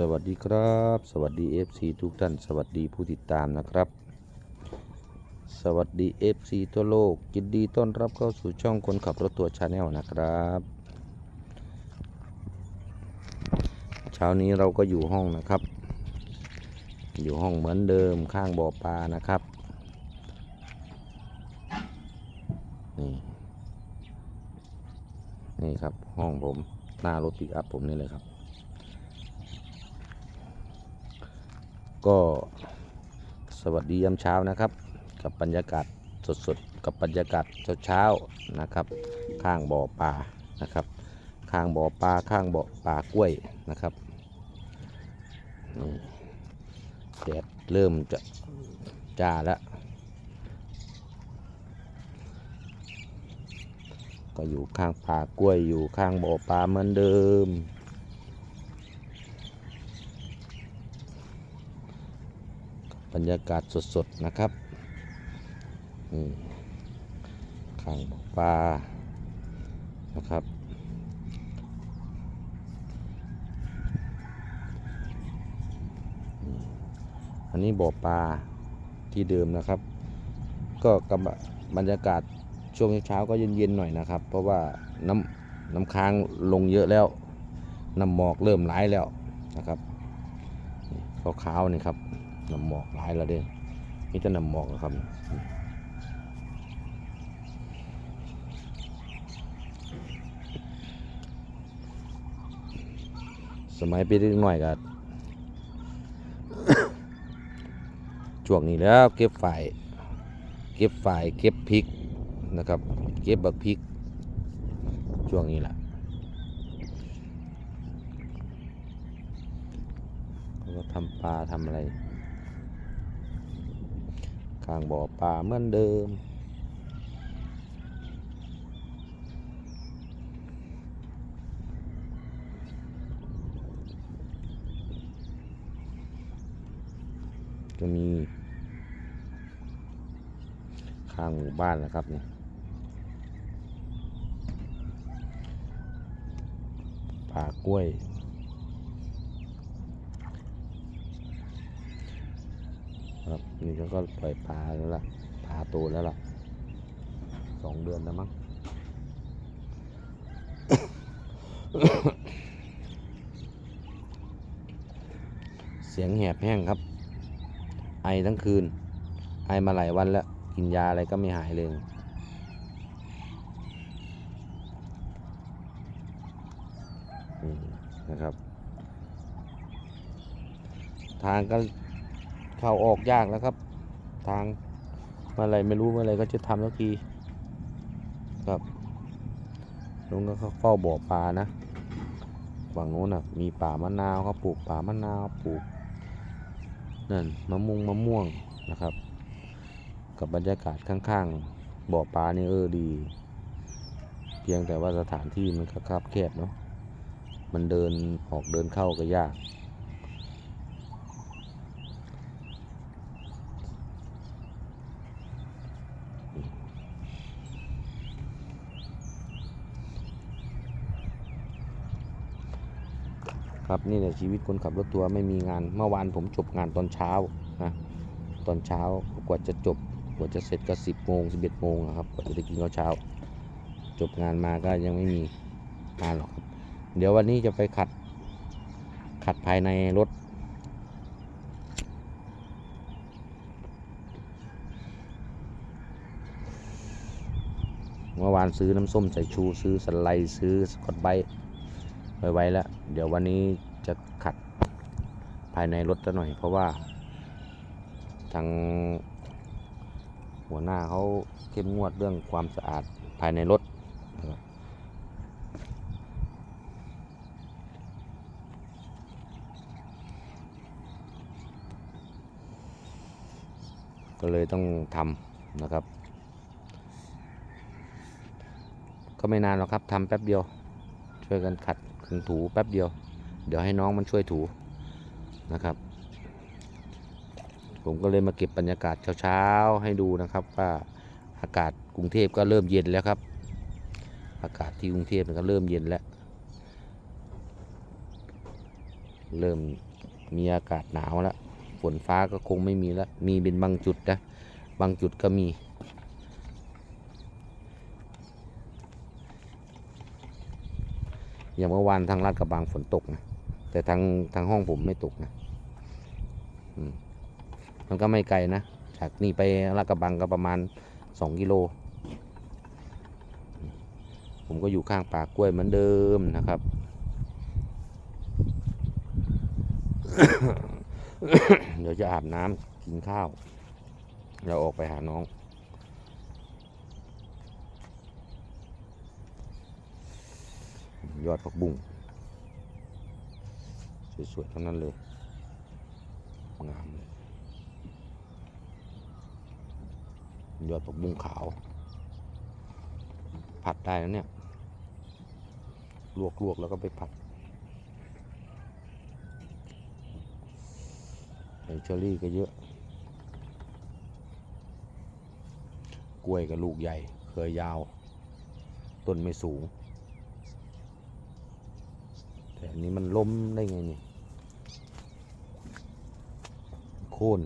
สวัสดีครับ สวัสดี FC ทุกท่าน สวัสดีผู้ติดตามนะครับ สวัสดี FC ทั่วโลกยินดีต้อนรับเข้าสู่ช่องคนขับรถตัวชาแนลนะครับ เช้านี้เราก็อยู่ห้องนะครับ อยู่ห้องเหมือนเดิมข้างบ่อปลานะครับนี่นี่ครับห้องผมหน้ารถปิกอัพผมนี่เลยครับ ก็สวัสดียามเช้านะครับ กับบรรยากาศสดๆกับบรรยากาศเช้าๆนะครับ ข้างบ่อปลานะครับ ข้างบ่อปลาข้างบ่อปลากล้วยนะครับแดดเริ่มจะจ้าแล้วก็อยู่ข้างป่ากล้วยอยู่ข้างบ่อปลาเหมือนเดิม รรยากาศสดๆนะครับนี่ข้างบปลานะครับอันนี้บ่อปลาที่เดิมนะครับ ก็กำบรรยากาศช่วงเช้าๆก็เย็นๆหน่อยนะครับ เพราะว่าน้ำน้ำค้างลงเยอะแล้วน้ำหมอกเริ่มไหลแล้วนะครับขาวๆนี่ครับ น้ำหมอกหลายแล้วเด้มีแต่น้ำหมอกนะครับสมัยป็นเด็กน้อยก็ช่วงนี้แล้วเก็บฝ่ายเก็บฝ่ายเก็บพริกนะครับ เก็บบักพริก ช่วงนี้แหละก็ทำปลาทำอะไร ข้างบ่อปลาเหมือนเดิม จะมีข้างหมู่บ้านนะครับนี่ป่ากล้วย ครับนี่เขาก็ปล่อยปลาแล้วล่ะปลาโตแล้วล่ะสองเดือนแล้วมั้งเสียงแหบแห้งครับ ไอทั้งคืน ไอมาหลายวันแล้ว กินยาอะไรก็ไม่หายเลยนี่นะครับ ทางก็ เข้าออกยากแล้วครับ ทางเมื่อไรไม่รู้เมื่อไรก็จะทำสักทีครับลุงก็เขาเฝ้าบ่อปลานะฝั่งโน้นน่ะมีป่ามะนาวเขาปลูกป่ามะนาวปลูกนั่นมะม่วงมะม่วงนะครับ กับบรรยากาศข้างๆบ่อปลานี่เออดี เพียงแต่ว่าสถานที่มันคับแคบเนาะมันเดินออกเดินเข้าก็ยาก ครับนี่แหละชีวิตคนขับรถตัวร์ไม่มีงานเมื่อวานผมจบงานตอนเช้านะตอนเช้ากว่าจะจบกว่าจะเสร็จก็สิบโมงสิบเอ็ดโมงอะครับกว่าจะได้กินข้าวเช้า จบงานมาก็ยังไม่มีงานหรอกครับ เดี๋ยววันนี้จะไปขัด ขัดภายในรถ เมื่อวานซื้อน้ำส้มใสายชูซื้อสไลด์ซื้อสกอตไบ ไว้ไว้แล้ว เดี๋ยววันนี้จะขัดภายในรถซะหน่อย เพราะว่า ทางหัวหน้าเขาเข้มงวดเรื่องความสะอาดภายในรถนะครับก็เลยต้องทำนะครับ ก็ไม่นานหรอกครับทำแป๊บเดียว ช่วยกันขัด ขันถูแป๊บเดียว เดี๋ยวให้น้องมันช่วยถูนะครับ ผมก็เลยมาเก็บบรรยากาศเช้าๆให้ดูนะครับว่าอากาศกรุงเทพก็เริ่มเย็นแล้วครับ อากาศที่กรุงเทพมันก็เริ่มเย็นแล้ว เริ่มมีอากาศหนาวแล้วฝนฟ้าก็คงไม่มีแล้วมีเป็นบางจุดนะบางจุดก็มี อย่างเมื่อวานทางลาดกระบังฝนตกนะแต่ทางทางห้องผมไม่ตกนะมันก็ไม่ไกลนะจากนี่ไปลาดกระบังก็ประมาณสองกิโล ผมก็อยู่ข้างป่ากล้วยเหมือนเดิมนะครับ เดี๋ยวจะอาบน้ำกินข้าวแล้วออกไปหาน้อง ยอดผักบุ้งสวยๆทั้งนั้นเลยงามเลยยอดผักบุ้งขาว ผัดได้แล้วเนี่ย ลวกๆแล้วก็ไปผัดไอเชอรี่ก็เยอะ กล้วยกับลูกใหญ่ เคยยาว ต้นไม่สูง แต่อันนี้มันล้มได้ไงเนี่ยโค่น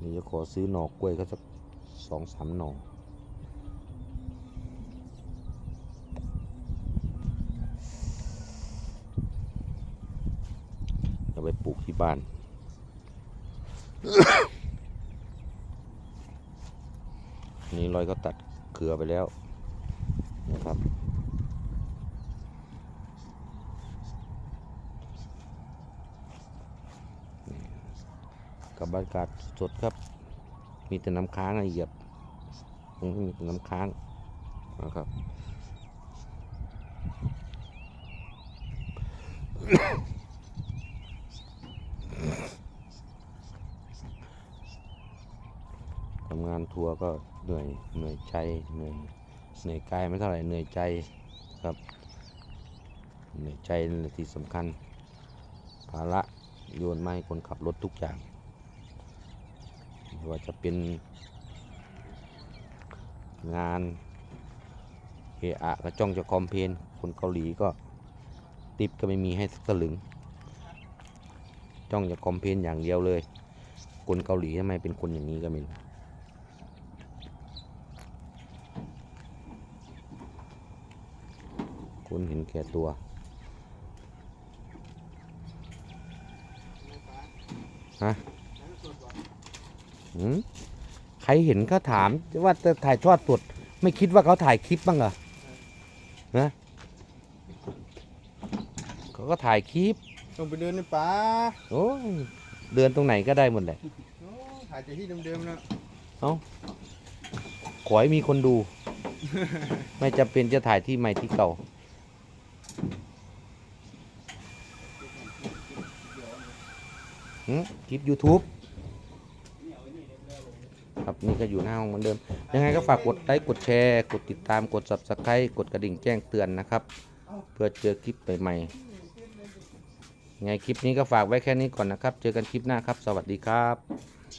นี่จะขอซื้อหน่อกล้วยก็สักสองสามหน่อจะไปปลูกที่บ้าน นี่รอยก็ตัดเครือไปแล้ว นะครับกับบรรยากาศสดครับ มีแต่น้ำค้างอะเหยียบตรงนี้มีแต่น้ำค้างนะครับทำงานทัวร์ก็เหนื่อยเหนื่อยใจเหนื่อย เหนื่อยกายไม่เท่าไหร่เหนื่อยใจครับเหนื่อยใจนั่นแหละที่สำคัญ ภาระโยนไม้คนขับรถทุกอย่างไม่ว่าจะเป็นงานเออะก็จ้องจะคอมเพนคนเกาหลีก็ติปก็ไม่มีให้สักสลึง จ้องจะคอมเพนอย่างเดียวเลย คนเกาหลีทำไมเป็นคนอย่างนี้ก็ไม่รู้ คนเห็นแก่ตัว ฮะหืมใครเห็นเขาถามว่าจะถ่ายทอดสดไม่คิดว่าเขาถ่ายคลิปบ้างเหรอนะเขาก็ถ่ายคลิปลงไปเดินในป่าโอ้ยเดินตรงไหนก็ได้หมดแหละโอ้ถ่ายจากที่เดิมๆนะขอให้มีคนดู ไม่จำเป็นจะถ่ายที่ใหม่ที่เก่า หืม คลิป YouTube ครับนี่ก็อยู่หน้าห้องเหมือนเดิม ยังไงก็ฝากกดไลค์กดแชร์ กดติดตามกด Subscribe กดกระดิ่งแจ้งเตือนนะครับ เพื่อเจอคลิปใหม่ๆยังไงคลิปนี้ก็ฝากไว้แค่นี้ก่อนนะครับ เจอกันคลิปหน้าครับ สวัสดีครับ